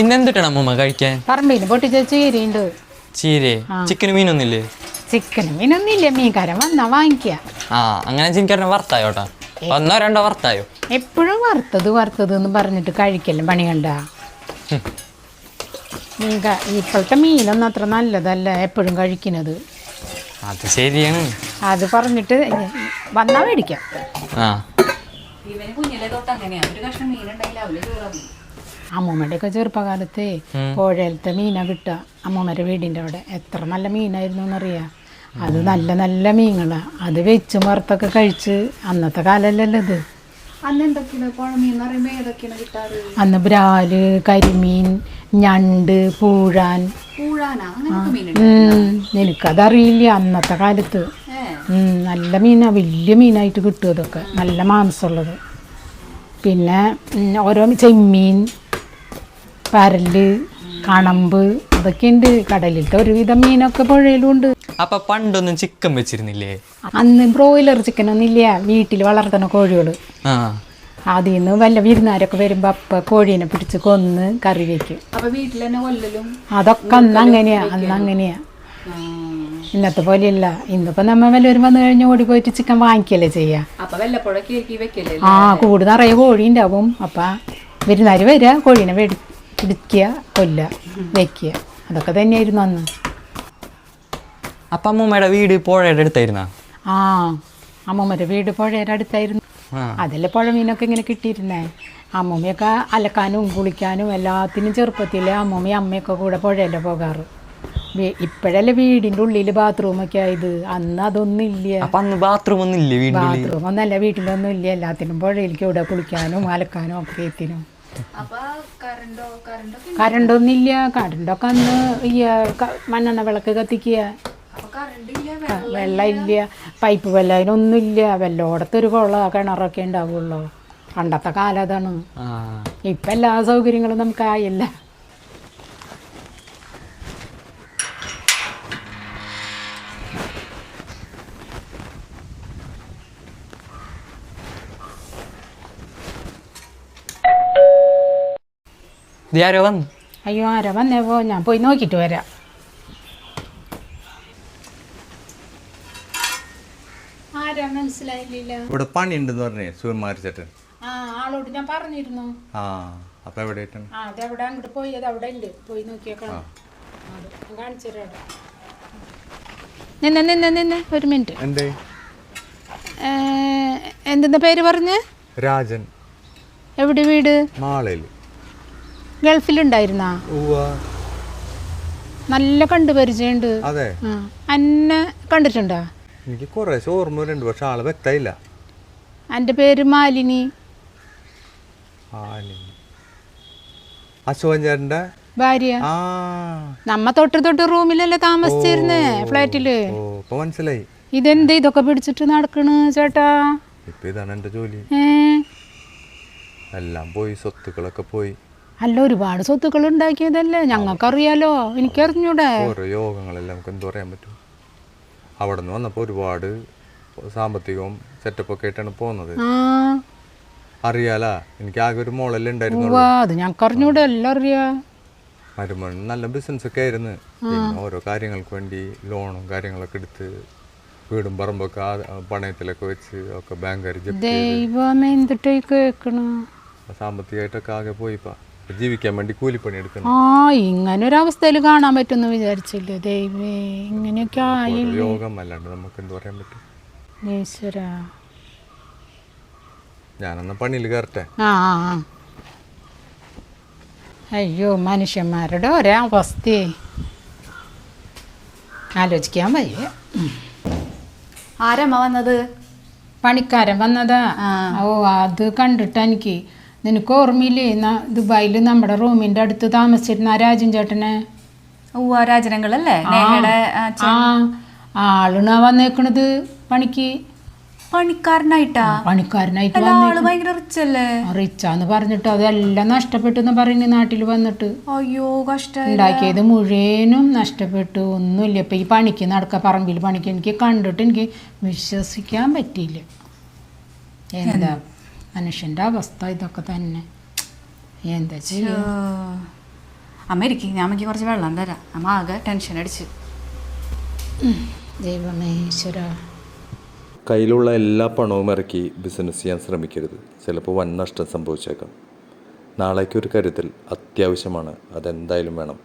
ഇന്ന് എന്തിട്ടാണ് അമ്മൂമ്മ കഴിക്കാൻ? പറമ്പിൽ പൊട്ടിച്ച ചീരയുണ്ട്. ചീരേ? ചിക്കന് മീനൊന്നില്ലേ ചിക്കനും മീനൊന്നുമില്ല. മീൻകാരൻ വന്നാ വാങ്ങിക്കുക ആ അങ്ങനെ ചിക്കനെ വറുത്തായോട്ടാ ഒന്നോ രണ്ടോ വറുത്തായോ? എപ്പോഴും വറുത്തത് വറുത്തത് എന്ന് പറഞ്ഞിട്ട് കഴിക്കല്ലേ പണി കണ്ട? മീൻക ഇപ്പോഴത്തെ മീനൊന്നും അത്ര നല്ലതല്ല എപ്പോഴും കഴിക്കുന്നത്. അത് ശരിയാണ്. അത് പറഞ്ഞിട്ട് വന്നാ മേടിക്കാം. ആ. ഇവന് കുഞ്ഞിലെ തൊട്ട് അങ്ങനെയാ. ഒരു കഷ്ണം മീനുണ്ടെങ്കിൽ അവർ ചോറാ അമ്മൂമ്മയുടെ ഒക്കെ ചെറുപ്പകാലത്ത് പുഴയിലത്തെ മീന കിട്ടുക. അമ്മൂമ്മയുടെ വീടിന്റെ അവിടെ. എത്ര നല്ല മീനായിരുന്നു എന്നറിയാം അത് നല്ല നല്ല മീനുകളാണ് അത് വെച്ച് വറുത്തൊക്കെ കഴിച്ച് അന്നത്തെ കാലമല്ലല്ലോ ഇത്. അന്ന് ബ്രാൽ കരിമീൻ ഞണ്ട് പൂഴാൻ. എനിക്കതറിയില്ല അന്നത്തെ കാലത്ത്. ഉം, നല്ല മീനാ വലിയ മീനായിട്ട് കിട്ടും അതൊക്കെ. നല്ല മാംസമുള്ളത്. പിന്നെ ഓരോ ചെമ്മീൻ പരൽ കണമ്പ് അതൊക്കെ ഉണ്ട് കടലിലത്തെ ഒരുവിധം മീനൊക്കെ പുഴയിലും ഉണ്ട് അപ്പൊ പണ്ടൊന്നും ചിക്കൻ വെച്ചിരുന്നില്ലേ? അന്ന് ബ്രോയിലർ ചിക്കൻ ഒന്നും ഇല്ല വീട്ടിൽ വളർത്തുന്ന കോഴികൾ. ആ. അതിൽ നിന്ന് വല്ല വിരുന്നാരൊക്കെ വരുമ്പോ അപ്പ കോഴീനെ പിടിച്ച് കൊന്ന് കറി വെക്കും. അപ്പൊ വീട്ടിൽ തന്നെ കൊല്ലലും? അതൊക്കെ അന്ന് അങ്ങനെയാ. അന്ന് അങ്ങനെയാ. ഇന്നത്തെ പോലെയല്ല. ഇന്നിപ്പോ നമ്മ വല്ലവരും വന്നു കഴിഞ്ഞ് ഓടി പോയിട്ട് ചിക്കൻ വാങ്ങിക്കല്ലേ ചെയ്യാ. അപ്പൊ വല്ലപ്പോഴൊക്കെ ആ കൂട് നിറയെ കോഴി ഉണ്ടാവും. അപ്പൊ വിരുന്നാർ വരിക കോഴീനെ വെടി പിടിക്കുക കൊല്ല വെക്കുക. അതൊക്കെ തന്നെയായിരുന്നു അന്ന്. അപ്പം അമ്മൂമ്മയുടെ വീട് പുഴയുടെ അടുത്തായിരുന്ന? ആ അമ്മൂമ്മയുടെ വീട് പുഴയുടെ അടുത്തായിരുന്നു. അതല്ലേ പുഴ മീനൊക്കെ ഇങ്ങനെ കിട്ടിയിരുന്നേ. അമ്മൂമ്മയൊക്കെ അലക്കാനും കുളിക്കാനും എല്ലാത്തിനും ചെറുപ്പത്തിൽ അമ്മൂമ്മയും അമ്മയൊക്കെ കൂടെ പുഴയല്ലേ പോകാറ്. ഇപ്പോഴല്ലേ വീടിന്റെ ഉള്ളിൽ ബാത്റൂമൊക്കെ ആയത്. അന്ന് അതൊന്നും ഇല്ല. അന്ന് ബാത്റൂം ഒന്നും ഇല്ലേ ബാത്റൂം ഒന്നല്ല വീട്ടിലൊന്നും ഇല്ല. എല്ലാത്തിനും പുഴയിലേക്ക് ഇവിടെ കുളിക്കാനും അലക്കാനും ഒക്കെ എത്തിനും അപ്പൊ കരണ്ടൊക്കെ കറണ്ടൊക്കെ അന്ന് ഈ മണ്ണെണ്ണ വിളക്ക് കത്തിക്കുക. വെള്ളമില്ല പൈപ്പ് വെള്ളം അതിനൊന്നും ഇല്ല. വല്ലോടത്തൊരു കുളം കിണറൊക്കെ ഉണ്ടാവുള്ളൂ. പണ്ടത്തെ കാലതാണ് അതാണ്. ഇപ്പം എല്ലാ സൗകര്യങ്ങളും നമുക്കായില്ല ഇത് ആരോ വന്നു? അയ്യോ ആരാ വന്നേ? പോ ഞാൻ പോയി നോക്കിയിട്ട് വരാം. ആരാ മനസ്സിലായില്ല ഇവിടെ പണിയുണ്ടെന്ന് പറഞ്ഞേ സുകുമാരി ചേട്ടൻ. ആ ആളോട് ഞാൻ പറഞ്ഞിരുന്നു. ആ അപ്പൊ എവിടെ ആ അതെവിടെ അങ്ങോട്ട് പോയി? അത് അവിടെ ഉണ്ട് പോയി നോക്കിയേക്കണം. കാണിച്ചു തരാം നിന്നെ നിന്നെ നിന്നെ ഒരു മിനിറ്റ്. എന്തേ? എന്തെന്ന പേര് പറഞ്ഞ്? രാജൻ. എവിടെ വീട്? മാളയിൽ ഗൾഫിലുണ്ടായിരുന്നാ? നല്ല നല്ല കണ്ടുപരിചയമുണ്ട് അതെ. അന്നെ കണ്ടിട്ടുണ്ടോ? എനിക്ക് കുറേ ഓർമ്മ രണ്ട് പക്ഷെ ആൾ വ്യക്തമായില്ല. എന്റെ പേര് മാലിനി. ആ അശോകൻ ചേട്ടന്റെ ഭാര്യ. നമ്മ തൊട്ട് തൊട്ട് റൂമിലല്ലേ താമസിച്ചിരുന്നേ ഫ്ലാറ്റിൽ? മനസ്സിലായി. ഇതെന്ത് ഇതൊക്കെ പിടിച്ചിട്ട് നടക്കണ് ചേട്ടാ? ഇപ്പൊ ഇതാണ് എന്റെ ജോലി. എല്ലാം പോയി സ്വത്തുക്കളൊക്കെ പോയി. അല്ല ഒരുപാട് സ്വത്തുക്കൾ ഉണ്ടാക്കിയതല്ലേ? ഞങ്ങൾക്കറിയാലോ എനിക്കറിഞ്ഞൂടെ. ഓരോ യോഗങ്ങളെല്ലാം നമുക്ക് എന്തു പറയാൻ പറ്റും? അവിടെ നിന്ന് വന്നപ്പോൾ ഒരുപാട് സാമ്പത്തികവും സെറ്റപ്പൊക്കെ ആയിട്ടാണ് പോകുന്നത് അറിയാലാ? എനിക്ക് ആകെ ഒരു മോളല്ലേ ഉണ്ടായിരുന്നു അത് ഞങ്ങൾക്കറിഞ്ഞൂടെ എല്ലാം അറിയാ. മരുമൺ നല്ല ബിസിനസ് ഒക്കെ ആയിരുന്നു. പിന്നെ ഓരോ കാര്യങ്ങൾക്ക് വേണ്ടി ലോണും കാര്യങ്ങളൊക്കെ എടുത്ത് വീടും പറമ്പൊക്കെ പണയത്തിലൊക്കെ വെച്ച് ഒക്കെ ബാങ്കുകാർ ദൈവമേ എന്തിട്ട് കേക്കണ? സാമ്പത്തികമായിട്ടൊക്കെ ആകെ പോയിപ്പാ. ജീവിക്കാൻ വേണ്ടി കൂലിപ്പണി എടുക്കണം. ആ ഇങ്ങനെ ഒരു അവസ്ഥയിൽ കാണാൻ പറ്റുമെന്ന് വിചാരിച്ചില്ല? ദൈവേ ഇങ്ങനെയൊക്കെ ആയി. യോഗം അല്ലാണ്ട് നമുക്ക് എന്ത് പറയാൻ പറ്റും? ഈശ്വര. ഞാനെന്നാ പണിയിൽ കയറട്ടെ. ആ ആ ആ. അയ്യോ മനുഷ്യന്മാരുടെ ഒരേ അവസ്ഥയെ ആലോചിക്കാൻ വയ്യ. ആരമ്മ വന്നത്? പണിക്കാരൻ വന്നതാ? ഓ അത് കണ്ടിട്ട് എനിക്ക് നിനക്ക് ഓർമ്മയില്ലേ ദുബായിൽ നമ്മുടെ റൂമിന്റെ അടുത്ത് താമസിച്ചിരുന്ന ആ രാജൻ ചേട്ടനെ. രാജനങ്ങളല്ലേ? ആ ആളിനാ വന്നേക്കണത് പണിക്ക്? പണിക്കാരനായിട്ടാ? പണിക്കാരനായിട്ട് റിച്ചാന്ന് പറഞ്ഞിട്ട് അതെല്ലാം നഷ്ടപ്പെട്ടു എന്ന് പറയുന്നു നാട്ടിൽ വന്നിട്ട്. അയ്യോ കഷ്ടം ഉണ്ടാക്കിയത് മുഴുവനും നഷ്ടപ്പെട്ടു. ഒന്നുമില്ല. ഇപ്പൊ ഈ പണിക്ക് നടക്ക പറമ്പിൽ പണിക്ക് എനിക്ക് കണ്ടിട്ട് എനിക്ക് വിശ്വസിക്കാൻ പറ്റിയില്ല. എന്താ? മനുഷ്യന്റെ അവസ്ഥ ഇതൊക്കെ തന്നെ. എന്താ ചെയ്യാ അമേരിക്ക ഞാൻ അമ്മയ്ക്ക് കുറച്ച് വെള്ളം തരാം. അമ്മ ആകെ ടെൻഷൻ അടിച്ച്. ദൈവമേ ഈശ്വര. കയ്യിലുള്ള എല്ലാ പണവും ഇറക്കി ബിസിനസ് ചെയ്യാൻ ശ്രമിക്കരുത്. ചിലപ്പോൾ വൻ നഷ്ടം സംഭവിച്ചേക്കാം. നാളേക്കൊരു കരുതൽ അത്യാവശ്യമാണ്. അതെന്തായാലും വേണം.